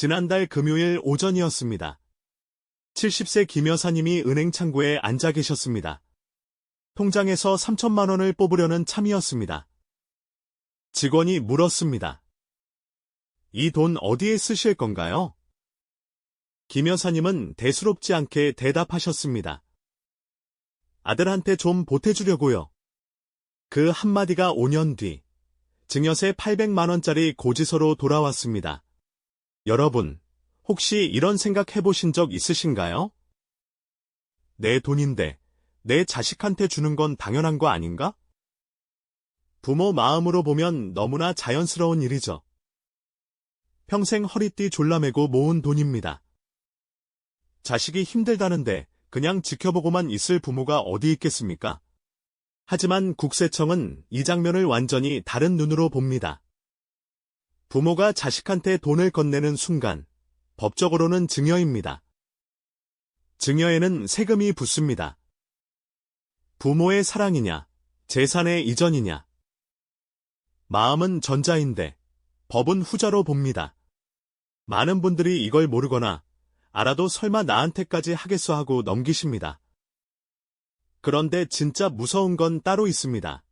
지난달 금요일 오전이었습니다. 70세 김 여사님이 은행 창구에 앉아 계셨습니다. 통장에서 3천만 원을 뽑으려는 참이었습니다. 직원이 물었습니다. 이 돈 어디에 쓰실 건가요? 김 여사님은 대수롭지 않게 대답하셨습니다. 아들한테 좀 보태주려고요. 그 한마디가 5년 뒤 증여세 800만원짜리 고지서로 돌아왔습니다. 여러분, 혹시 이런 생각 해보신 적 있으신가요? 내 돈인데 내 자식한테 주는 건 당연한 거 아닌가? 부모 마음으로 보면 너무나 자연스러운 일이죠. 평생 허리띠 졸라매고 모은 돈입니다. 자식이 힘들다는데 그냥 지켜보고만 있을 부모가 어디 있겠습니까? 하지만 국세청은 이 장면을 완전히 다른 눈으로 봅니다. 부모가 자식한테 돈을 건네는 순간 법적으로는 증여입니다. 증여에는 세금이 붙습니다. 부모의 사랑이냐, 재산의 이전이냐. 마음은 전자인데 법은 후자로 봅니다. 많은 분들이 이걸 모르거나 알아도 설마 나한테까지 하겠어 하고 넘기십니다. 그런데 진짜 무서운 건 따로 있습니다.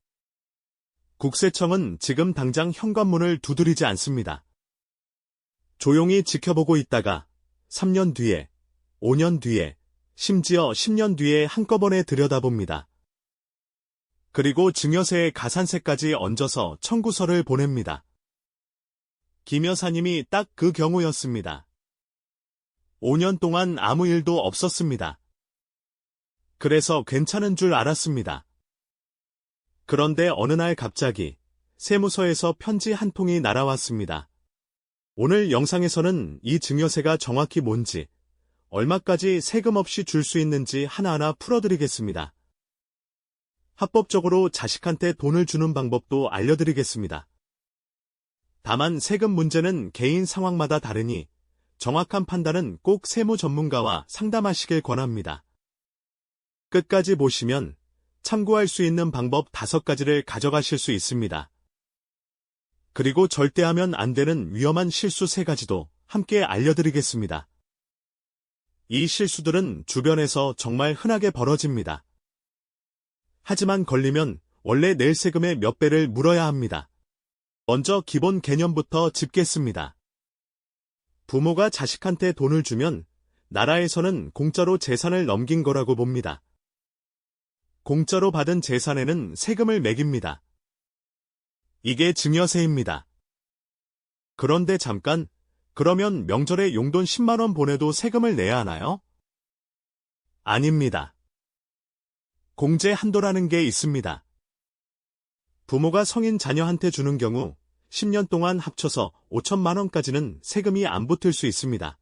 국세청은 지금 당장 현관문을 두드리지 않습니다. 조용히 지켜보고 있다가 3년 뒤에, 5년 뒤에, 심지어 10년 뒤에 한꺼번에 들여다봅니다. 그리고 증여세의 가산세까지 얹어서 청구서를 보냅니다. 김 여사님이 딱 그 경우였습니다. 5년 동안 아무 일도 없었습니다. 그래서 괜찮은 줄 알았습니다. 그런데 어느 날 갑자기 세무서에서 편지 한 통이 날아왔습니다. 오늘 영상에서는 이 증여세가 정확히 뭔지, 얼마까지 세금 없이 줄 수 있는지 하나하나 풀어드리겠습니다. 합법적으로 자식한테 돈을 주는 방법도 알려드리겠습니다. 다만 세금 문제는 개인 상황마다 다르니 정확한 판단은 꼭 세무 전문가와 상담하시길 권합니다. 끝까지 보시면 참고할 수 있는 방법 다섯 가지를 가져가실 수 있습니다. 그리고 절대 하면 안 되는 위험한 실수 세 가지도 함께 알려드리겠습니다. 이 실수들은 주변에서 정말 흔하게 벌어집니다. 하지만 걸리면 원래 낼 세금의 몇 배를 물어야 합니다. 먼저 기본 개념부터 짚겠습니다. 부모가 자식한테 돈을 주면 나라에서는 공짜로 재산을 넘긴 거라고 봅니다. 공짜로 받은 재산에는 세금을 매깁니다. 이게 증여세입니다. 그런데 잠깐, 그러면 명절에 용돈 10만원 보내도 세금을 내야 하나요? 아닙니다. 공제 한도라는 게 있습니다. 부모가 성인 자녀한테 주는 경우 10년 동안 합쳐서 5천만 원까지는 세금이 안 붙을 수 있습니다.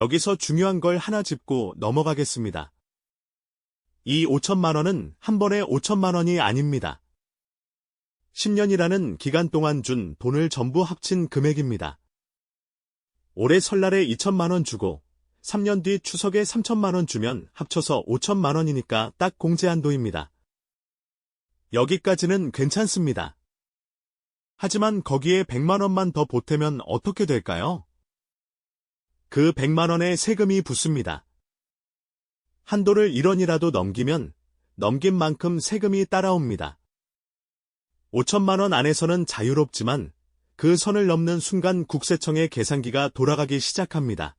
여기서 중요한 걸 하나 짚고 넘어가겠습니다. 이 5천만 원은 한 번에 5천만 원이 아닙니다. 10년이라는 기간 동안 준 돈을 전부 합친 금액입니다. 올해 설날에 2천만 원 주고 3년 뒤 추석에 3천만 원 주면 합쳐서 5천만 원이니까 딱 공제 한도입니다. 여기까지는 괜찮습니다. 하지만 거기에 100만 원만 더 보태면 어떻게 될까요? 그 100만 원에 세금이 붙습니다. 한도를 1원이라도 넘기면 넘긴 만큼 세금이 따라옵니다. 5천만 원 안에서는 자유롭지만 그 선을 넘는 순간 국세청의 계산기가 돌아가기 시작합니다.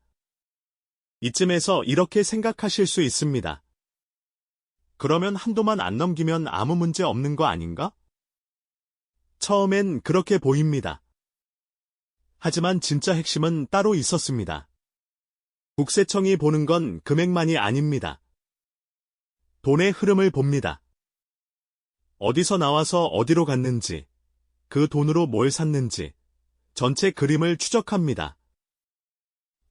이쯤에서 이렇게 생각하실 수 있습니다. 그러면 한도만 안 넘기면 아무 문제 없는 거 아닌가? 처음엔 그렇게 보입니다. 하지만 진짜 핵심은 따로 있었습니다. 국세청이 보는 건 금액만이 아닙니다. 돈의 흐름을 봅니다. 어디서 나와서 어디로 갔는지, 그 돈으로 뭘 샀는지, 전체 그림을 추적합니다.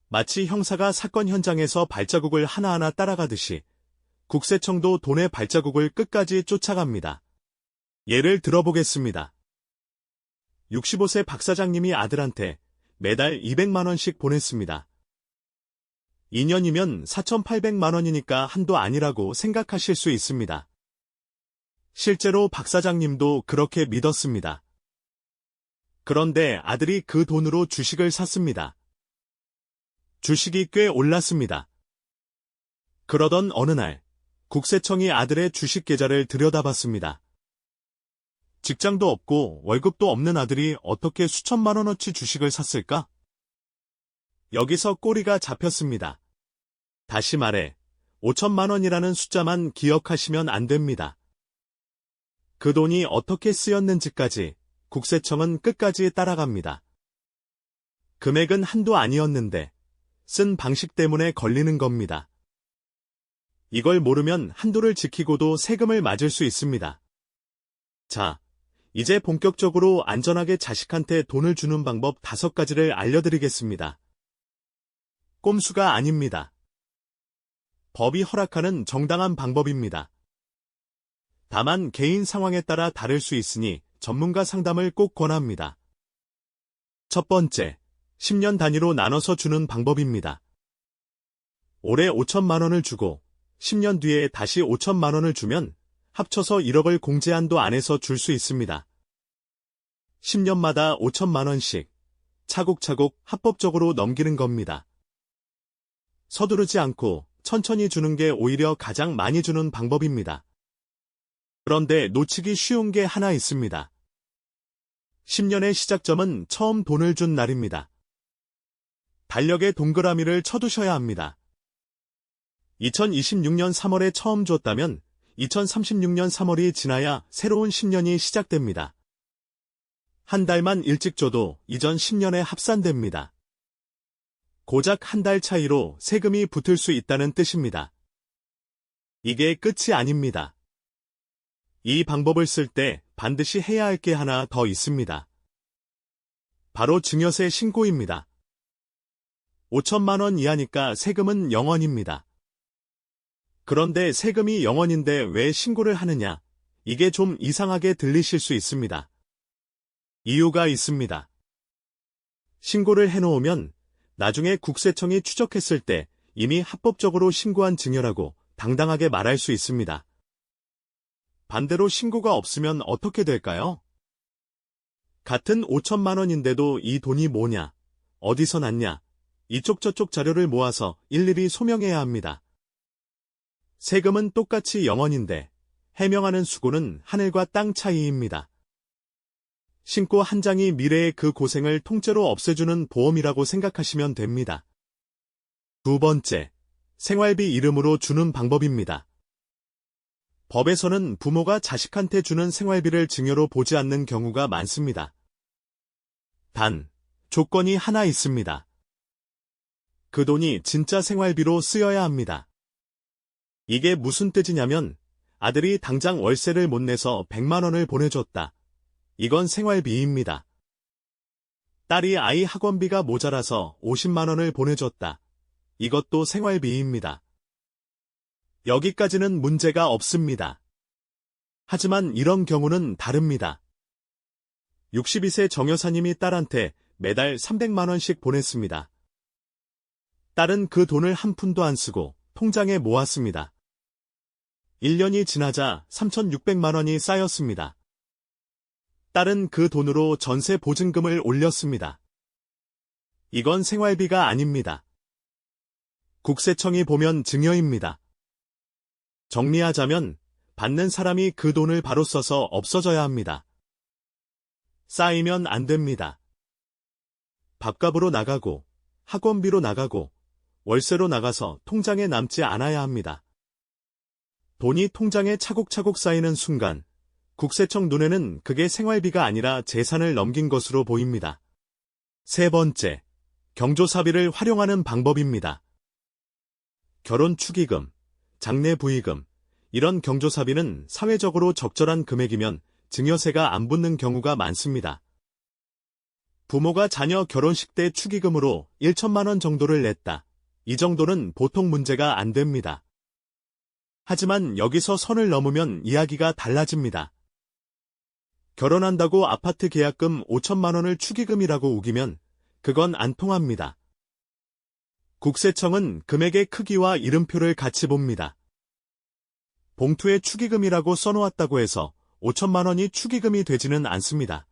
마치 형사가 사건 현장에서 발자국을 하나하나 따라가듯이 국세청도 돈의 발자국을 끝까지 쫓아갑니다. 예를 들어보겠습니다. 65세 박 사장님이 아들한테 매달 200만원씩 보냈습니다. 2년이면 4,800만 원이니까 한도 아니라고 생각하실 수 있습니다. 실제로 박 사장님도 그렇게 믿었습니다. 그런데 아들이 그 돈으로 주식을 샀습니다. 주식이 꽤 올랐습니다. 그러던 어느 날, 국세청이 아들의 주식 계좌를 들여다봤습니다. 직장도 없고 월급도 없는 아들이 어떻게 수천만 원어치 주식을 샀을까? 여기서 꼬리가 잡혔습니다. 다시 말해, 5천만 원이라는 숫자만 기억하시면 안 됩니다. 그 돈이 어떻게 쓰였는지까지 국세청은 끝까지 따라갑니다. 금액은 한도 아니었는데 쓴 방식 때문에 걸리는 겁니다. 이걸 모르면 한도를 지키고도 세금을 맞을 수 있습니다. 자, 이제 본격적으로 안전하게 자식한테 돈을 주는 방법 다섯 가지를 알려드리겠습니다. 꼼수가 아닙니다. 법이 허락하는 정당한 방법입니다. 다만 개인 상황에 따라 다를 수 있으니 전문가 상담을 꼭 권합니다. 첫 번째, 10년 단위로 나눠서 주는 방법입니다. 올해 5천만 원을 주고 10년 뒤에 다시 5천만 원을 주면 합쳐서 1억을 공제한도 안에서 줄 수 있습니다. 10년마다 5천만 원씩 차곡차곡 합법적으로 넘기는 겁니다. 서두르지 않고 천천히 주는 게 오히려 가장 많이 주는 방법입니다. 그런데 놓치기 쉬운 게 하나 있습니다. 10년의 시작점은 처음 돈을 준 날입니다. 달력에 동그라미를 쳐두셔야 합니다. 2026년 3월에 처음 줬다면 2036년 3월이 지나야 새로운 10년이 시작됩니다. 한 달만 일찍 줘도 이전 10년에 합산됩니다. 고작 한 달 차이로 세금이 붙을 수 있다는 뜻입니다. 이게 끝이 아닙니다. 이 방법을 쓸 때 반드시 해야 할 게 하나 더 있습니다. 바로 증여세 신고입니다. 5천만 원 이하니까 세금은 0원입니다. 그런데 세금이 0원인데 왜 신고를 하느냐? 이게 좀 이상하게 들리실 수 있습니다. 이유가 있습니다. 신고를 해놓으면 나중에 국세청이 추적했을 때 이미 합법적으로 신고한 증여라고 당당하게 말할 수 있습니다. 반대로 신고가 없으면 어떻게 될까요? 같은 5천만 원인데도 이 돈이 뭐냐, 어디서 났냐, 이쪽 저쪽 자료를 모아서 일일이 소명해야 합니다. 세금은 똑같이 0원인데 해명하는 수고는 하늘과 땅 차이입니다. 신고 한 장이 미래의 그 고생을 통째로 없애주는 보험이라고 생각하시면 됩니다. 두 번째, 생활비 이름으로 주는 방법입니다. 법에서는 부모가 자식한테 주는 생활비를 증여로 보지 않는 경우가 많습니다. 단, 조건이 하나 있습니다. 그 돈이 진짜 생활비로 쓰여야 합니다. 이게 무슨 뜻이냐면 아들이 당장 월세를 못 내서 100만 원을 보내줬다. 이건 생활비입니다. 딸이 아이 학원비가 모자라서 50만 원을 보내줬다. 이것도 생활비입니다. 여기까지는 문제가 없습니다. 하지만 이런 경우는 다릅니다. 62세 정 여사님이 딸한테 매달 300만 원씩 보냈습니다. 딸은 그 돈을 한 푼도 안 쓰고 통장에 모았습니다. 1년이 지나자 3,600만 원이 쌓였습니다. 딸은 그 돈으로 전세 보증금을 올렸습니다. 이건 생활비가 아닙니다. 국세청이 보면 증여입니다. 정리하자면 받는 사람이 그 돈을 바로 써서 없어져야 합니다. 쌓이면 안 됩니다. 밥값으로 나가고 학원비로 나가고 월세로 나가서 통장에 남지 않아야 합니다. 돈이 통장에 차곡차곡 쌓이는 순간 국세청 눈에는 그게 생활비가 아니라 재산을 넘긴 것으로 보입니다. 세 번째, 경조사비를 활용하는 방법입니다. 결혼 축의금, 장례 부의금, 이런 경조사비는 사회적으로 적절한 금액이면 증여세가 안 붙는 경우가 많습니다. 부모가 자녀 결혼식 때 축의금으로 1천만 원 정도를 냈다. 이 정도는 보통 문제가 안 됩니다. 하지만 여기서 선을 넘으면 이야기가 달라집니다. 결혼한다고 아파트 계약금 5천만 원을 축의금이라고 우기면 그건 안 통합니다. 국세청은 금액의 크기와 이름표를 같이 봅니다. 봉투에 축의금이라고 써놓았다고 해서 5천만 원이 축의금이 되지는 않습니다.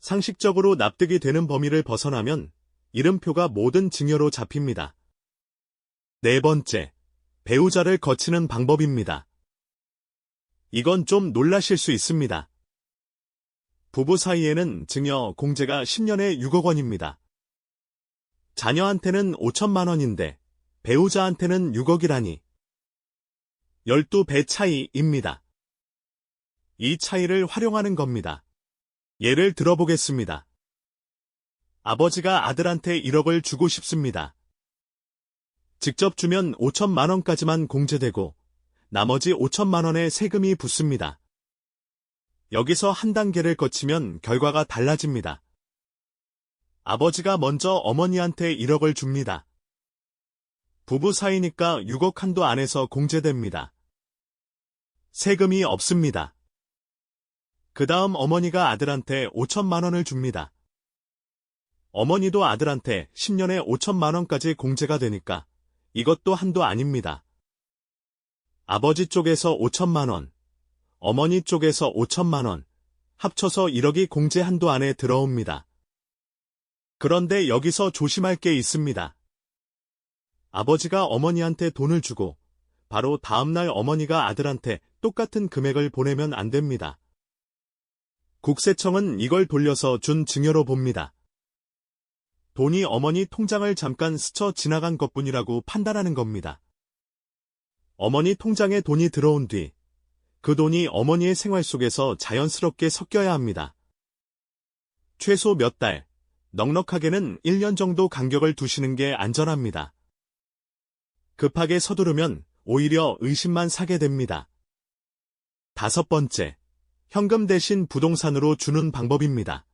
상식적으로 납득이 되는 범위를 벗어나면 이름표가 모든 증여로 잡힙니다. 네 번째, 배우자를 거치는 방법입니다. 이건 좀 놀라실 수 있습니다. 부부 사이에는 증여 공제가 10년에 6억 원입니다. 자녀한테는 5천만 원인데 배우자한테는 6억이라니 12배 차이입니다. 이 차이를 활용하는 겁니다. 예를 들어보겠습니다. 아버지가 아들한테 1억을 주고 싶습니다. 직접 주면 5천만 원까지만 공제되고 나머지 5천만 원의 세금이 붙습니다. 여기서 한 단계를 거치면 결과가 달라집니다. 아버지가 먼저 어머니한테 1억을 줍니다. 부부 사이니까 6억 한도 안에서 공제됩니다. 세금이 없습니다. 그 다음 어머니가 아들한테 5천만 원을 줍니다. 어머니도 아들한테 10년에 5천만 원까지 공제가 되니까 이것도 한도 아닙니다. 아버지 쪽에서 5천만 원, 어머니 쪽에서 5천만 원, 합쳐서 1억이 공제 한도 안에 들어옵니다. 그런데 여기서 조심할 게 있습니다. 아버지가 어머니한테 돈을 주고 바로 다음날 어머니가 아들한테 똑같은 금액을 보내면 안 됩니다. 국세청은 이걸 돌려서 준 증여로 봅니다. 돈이 어머니 통장을 잠깐 스쳐 지나간 것뿐이라고 판단하는 겁니다. 어머니 통장에 돈이 들어온 뒤 그 돈이 어머니의 생활 속에서 자연스럽게 섞여야 합니다. 최소 몇 달, 넉넉하게는 1년 정도 간격을 두시는 게 안전합니다. 급하게 서두르면 오히려 의심만 사게 됩니다. 다섯 번째, 현금 대신 부동산으로 주는 방법입니다.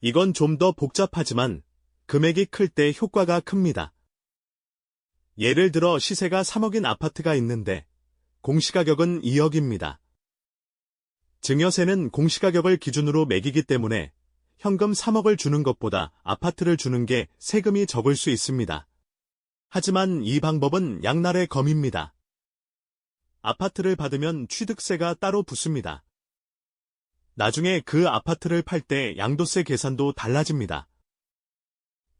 이건 좀 더 복잡하지만 금액이 클 때 효과가 큽니다. 예를 들어 시세가 3억인 아파트가 있는데 공시가격은 2억입니다. 증여세는 공시가격을 기준으로 매기기 때문에 현금 3억을 주는 것보다 아파트를 주는 게 세금이 적을 수 있습니다. 하지만 이 방법은 양날의 검입니다. 아파트를 받으면 취득세가 따로 붙습니다. 나중에 그 아파트를 팔 때 양도세 계산도 달라집니다.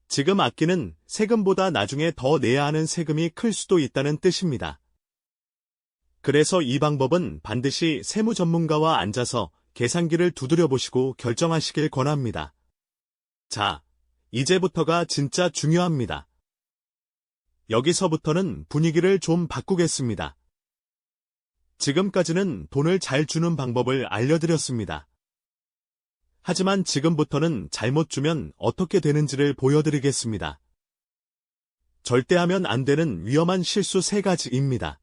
지금 아끼는 세금보다 나중에 더 내야 하는 세금이 클 수도 있다는 뜻입니다. 그래서 이 방법은 반드시 세무 전문가와 앉아서 계산기를 두드려 보시고 결정하시길 권합니다. 자, 이제부터가 진짜 중요합니다. 여기서부터는 분위기를 좀 바꾸겠습니다. 지금까지는 돈을 잘 주는 방법을 알려드렸습니다. 하지만 지금부터는 잘못 주면 어떻게 되는지를 보여드리겠습니다. 절대 하면 안 되는 위험한 실수 세 가지입니다.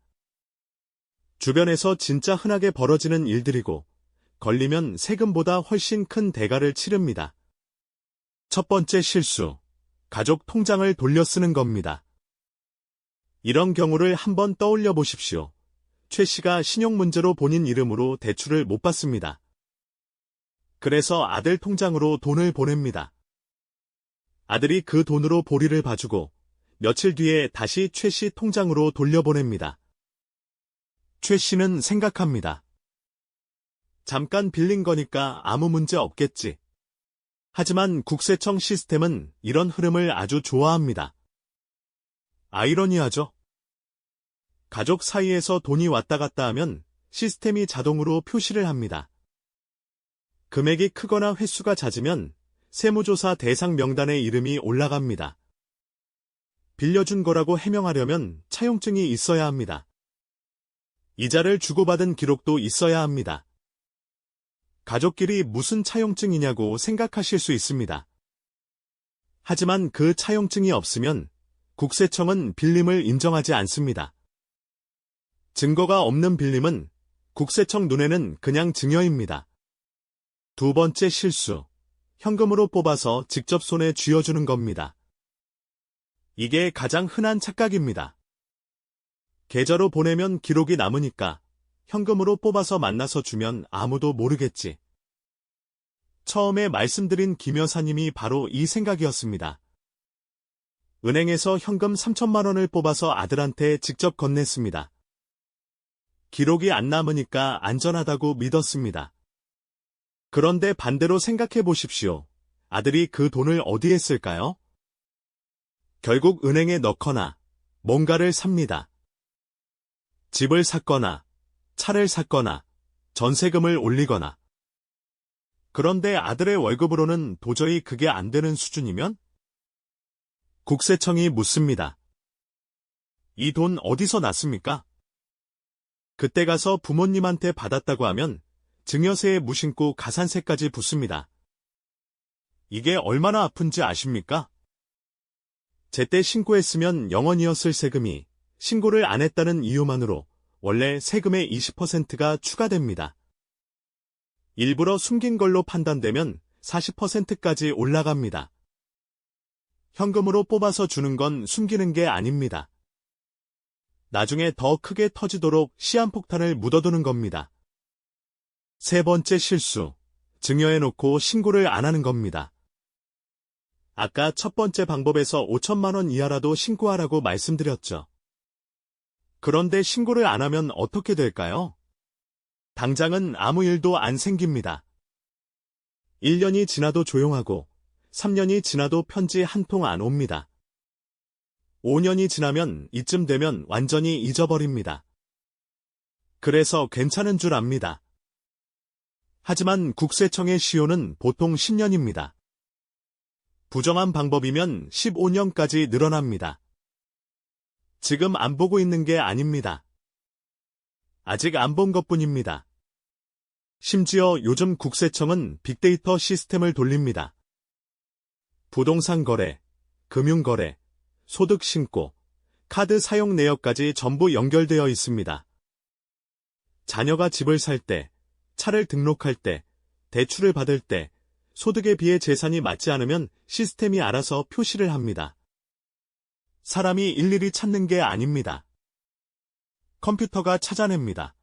주변에서 진짜 흔하게 벌어지는 일들이고, 걸리면 세금보다 훨씬 큰 대가를 치릅니다. 첫 번째 실수, 가족 통장을 돌려 쓰는 겁니다. 이런 경우를 한번 떠올려 보십시오. 최 씨가 신용 문제로 본인 이름으로 대출을 못 받습니다. 그래서 아들 통장으로 돈을 보냅니다. 아들이 그 돈으로 보리를 봐주고 며칠 뒤에 다시 최 씨 통장으로 돌려보냅니다. 최 씨는 생각합니다. 잠깐 빌린 거니까 아무 문제 없겠지. 하지만 국세청 시스템은 이런 흐름을 아주 좋아합니다. 아이러니하죠? 가족 사이에서 돈이 왔다 갔다 하면 시스템이 자동으로 표시를 합니다. 금액이 크거나 횟수가 잦으면 세무조사 대상 명단에 이름이 올라갑니다. 빌려준 거라고 해명하려면 차용증이 있어야 합니다. 이자를 주고받은 기록도 있어야 합니다. 가족끼리 무슨 차용증이냐고 생각하실 수 있습니다. 하지만 그 차용증이 없으면 국세청은 빌림을 인정하지 않습니다. 증거가 없는 빌림은 국세청 눈에는 그냥 증여입니다. 두 번째 실수. 현금으로 뽑아서 직접 손에 쥐어주는 겁니다. 이게 가장 흔한 착각입니다. 계좌로 보내면 기록이 남으니까 현금으로 뽑아서 만나서 주면 아무도 모르겠지. 처음에 말씀드린 김 여사님이 바로 이 생각이었습니다. 은행에서 현금 3천만 원을 뽑아서 아들한테 직접 건넸습니다. 기록이 안 남으니까 안전하다고 믿었습니다. 그런데 반대로 생각해 보십시오. 아들이 그 돈을 어디에 쓸까요? 결국 은행에 넣거나 뭔가를 삽니다. 집을 샀거나 차를 샀거나 전세금을 올리거나 그런데 아들의 월급으로는 도저히 그게 안 되는 수준이면? 국세청이 묻습니다. 이 돈 어디서 났습니까? 그때 가서 부모님한테 받았다고 하면 증여세에 무심코 가산세까지 붙습니다. 이게 얼마나 아픈지 아십니까? 제때 신고했으면 영원이었을 세금이 신고를 안 했다는 이유만으로 원래 세금의 20%가 추가됩니다. 일부러 숨긴 걸로 판단되면 40%까지 올라갑니다. 현금으로 뽑아서 주는 건 숨기는 게 아닙니다. 나중에 더 크게 터지도록 시한폭탄을 묻어두는 겁니다. 세 번째 실수, 증여해놓고 신고를 안 하는 겁니다. 아까 첫 번째 방법에서 5천만 원 이하라도 신고하라고 말씀드렸죠. 그런데 신고를 안 하면 어떻게 될까요? 당장은 아무 일도 안 생깁니다. 1년이 지나도 조용하고 3년이 지나도 편지 한 통 안 옵니다. 5년이 지나면 이쯤 되면 완전히 잊어버립니다. 그래서 괜찮은 줄 압니다. 하지만 국세청의 시효는 보통 10년입니다. 부정한 방법이면 15년까지 늘어납니다. 지금 안 보고 있는 게 아닙니다. 아직 안 본 것뿐입니다. 심지어 요즘 국세청은 빅데이터 시스템을 돌립니다. 부동산 거래, 금융 거래, 소득 신고, 카드 사용 내역까지 전부 연결되어 있습니다. 자녀가 집을 살 때, 차를 등록할 때, 대출을 받을 때, 소득에 비해 재산이 맞지 않으면 시스템이 알아서 표시를 합니다. 사람이 일일이 찾는 게 아닙니다. 컴퓨터가 찾아냅니다.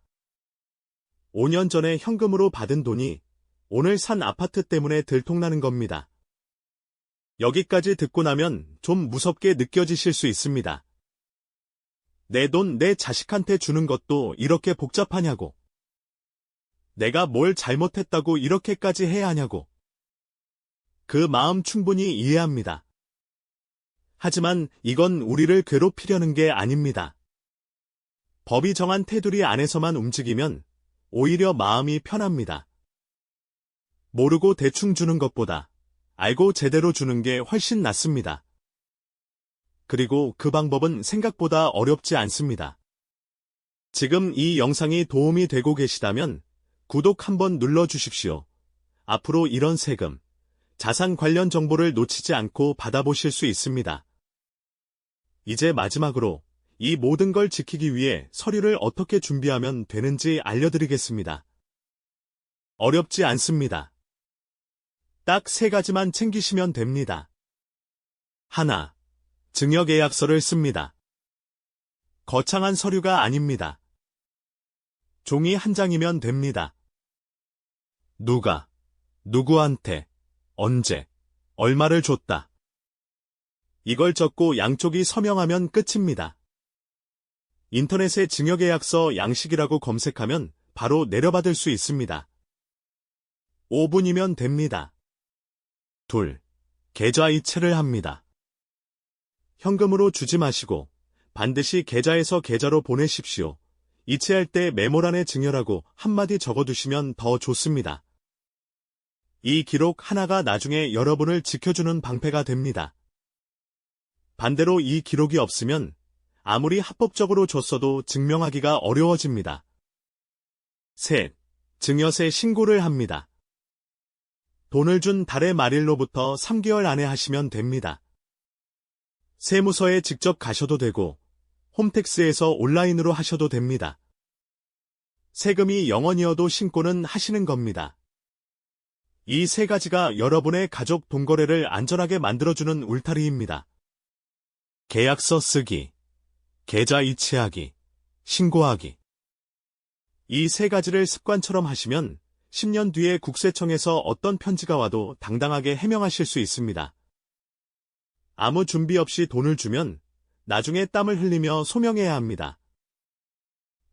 5년 전에 현금으로 받은 돈이 오늘 산 아파트 때문에 들통나는 겁니다. 여기까지 듣고 나면 좀 무섭게 느껴지실 수 있습니다. 내 돈 내 자식한테 주는 것도 이렇게 복잡하냐고. 내가 뭘 잘못했다고 이렇게까지 해야 하냐고. 그 마음 충분히 이해합니다. 하지만 이건 우리를 괴롭히려는 게 아닙니다. 법이 정한 테두리 안에서만 움직이면 오히려 마음이 편합니다. 모르고 대충 주는 것보다 알고 제대로 주는 게 훨씬 낫습니다. 그리고 그 방법은 생각보다 어렵지 않습니다. 지금 이 영상이 도움이 되고 계시다면 구독 한번 눌러주십시오. 앞으로 이런 세금, 자산 관련 정보를 놓치지 않고 받아보실 수 있습니다. 이제 마지막으로 이 모든 걸 지키기 위해 서류를 어떻게 준비하면 되는지 알려드리겠습니다. 어렵지 않습니다. 딱 세 가지만 챙기시면 됩니다. 하나, 증여계약서를 씁니다. 거창한 서류가 아닙니다. 종이 한 장이면 됩니다. 누가, 누구한테, 언제, 얼마를 줬다. 이걸 적고 양쪽이 서명하면 끝입니다. 인터넷에 증여계약서 양식이라고 검색하면 바로 내려받을 수 있습니다. 5분이면 됩니다. 둘, 계좌 이체를 합니다. 현금으로 주지 마시고 반드시 계좌에서 계좌로 보내십시오. 이체할 때 메모란에 증여라고 한마디 적어두시면 더 좋습니다. 이 기록 하나가 나중에 여러분을 지켜주는 방패가 됩니다. 반대로 이 기록이 없으면 아무리 합법적으로 줬어도 증명하기가 어려워집니다. 셋. 증여세 신고를 합니다. 돈을 준 달의 말일로부터 3개월 안에 하시면 됩니다. 세무서에 직접 가셔도 되고 홈택스에서 온라인으로 하셔도 됩니다. 세금이 0원이어도 신고는 하시는 겁니다. 이 세 가지가 여러분의 가족 동거래를 안전하게 만들어주는 울타리입니다. 계약서 쓰기, 계좌 이체하기, 신고하기. 이 세 가지를 습관처럼 하시면 10년 뒤에 국세청에서 어떤 편지가 와도 당당하게 해명하실 수 있습니다. 아무 준비 없이 돈을 주면 나중에 땀을 흘리며 소명해야 합니다.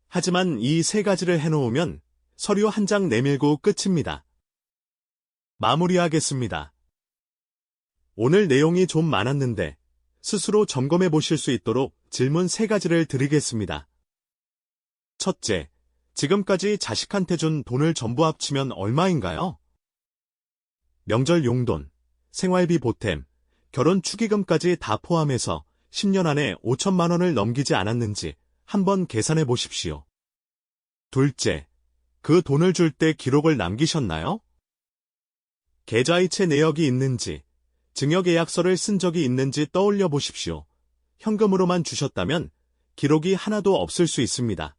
하지만 이 세 가지를 해놓으면 서류 한 장 내밀고 끝입니다. 마무리하겠습니다. 오늘 내용이 좀 많았는데 스스로 점검해 보실 수 있도록 질문 세 가지를 드리겠습니다. 첫째, 지금까지 자식한테 준 돈을 전부 합치면 얼마인가요? 명절 용돈, 생활비 보탬, 결혼 축의금까지 다 포함해서 10년 안에 5천만 원을 넘기지 않았는지 한번 계산해 보십시오. 둘째, 그 돈을 줄 때 기록을 남기셨나요? 계좌이체 내역이 있는지, 증여계약서를 쓴 적이 있는지 떠올려 보십시오. 현금으로만 주셨다면 기록이 하나도 없을 수 있습니다.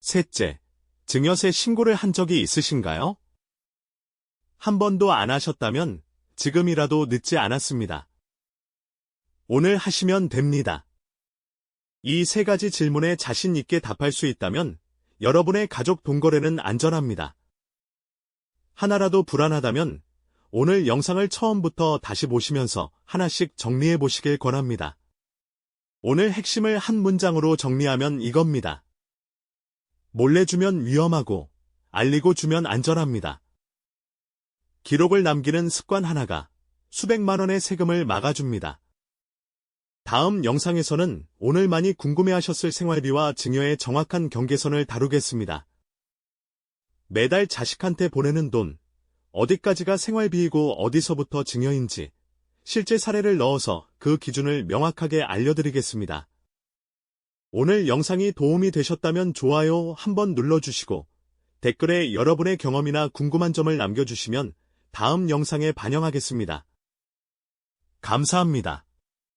셋째, 증여세 신고를 한 적이 있으신가요? 한 번도 안 하셨다면 지금이라도 늦지 않았습니다. 오늘 하시면 됩니다. 이 세 가지 질문에 자신 있게 답할 수 있다면 여러분의 가족 동거래는 안전합니다. 하나라도 불안하다면 오늘 영상을 처음부터 다시 보시면서 하나씩 정리해 보시길 권합니다. 오늘 핵심을 한 문장으로 정리하면 이겁니다. 몰래 주면 위험하고 알리고 주면 안전합니다. 기록을 남기는 습관 하나가 수백만 원의 세금을 막아줍니다. 다음 영상에서는 오늘 많이 궁금해하셨을 생활비와 증여의 정확한 경계선을 다루겠습니다. 매달 자식한테 보내는 돈, 어디까지가 생활비이고 어디서부터 증여인지 실제 사례를 넣어서 그 기준을 명확하게 알려드리겠습니다. 오늘 영상이 도움이 되셨다면 좋아요 한번 눌러주시고 댓글에 여러분의 경험이나 궁금한 점을 남겨주시면 다음 영상에 반영하겠습니다. 감사합니다.